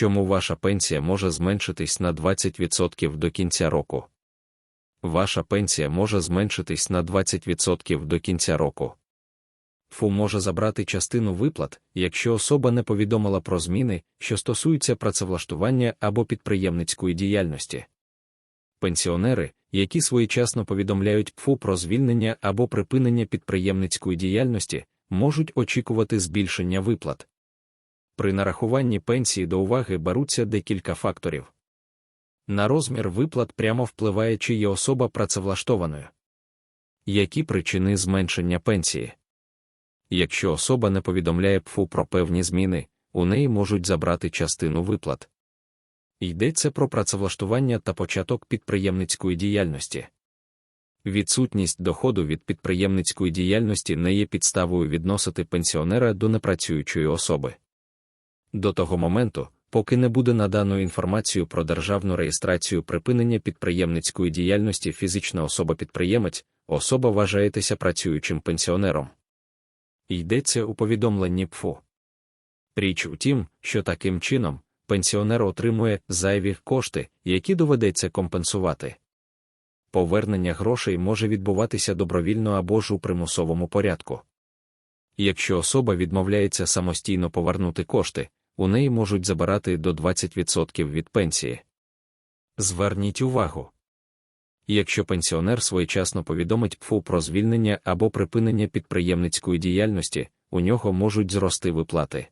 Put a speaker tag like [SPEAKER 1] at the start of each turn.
[SPEAKER 1] Чому ваша пенсія може зменшитись на 20% до кінця року? Ваша пенсія може зменшитись на 20% до кінця року. ФУ може забрати частину виплат, якщо особа не повідомила про зміни, що стосуються працевлаштування або підприємницької діяльності. Пенсіонери, які своєчасно повідомляють ПФУ про звільнення або припинення підприємницької діяльності, можуть очікувати збільшення виплат. При нарахуванні пенсії до уваги беруться декілька факторів. На розмір виплат прямо впливає, чи є особа працевлаштованою. Які причини зменшення пенсії? Якщо особа не повідомляє ПФУ про певні зміни, у неї можуть забрати частину виплат. Йдеться про працевлаштування та початок підприємницької діяльності. Відсутність доходу від підприємницької діяльності не є підставою відносити пенсіонера до непрацюючої особи. До того моменту, поки не буде надано інформацію про державну реєстрацію припинення підприємницької діяльності фізична особа-підприємець, особа вважаєтеся працюючим пенсіонером. Йдеться у повідомленні ПФУ. Річ у тім, що таким чином пенсіонер отримує зайві кошти, які доведеться компенсувати. Повернення грошей може відбуватися добровільно або ж у примусовому порядку. Якщо особа відмовляється самостійно повернути кошти, у неї можуть забирати до 20% від пенсії. Зверніть увагу. Якщо пенсіонер своєчасно повідомить ПФУ про звільнення або припинення підприємницької діяльності, у нього можуть зрости виплати.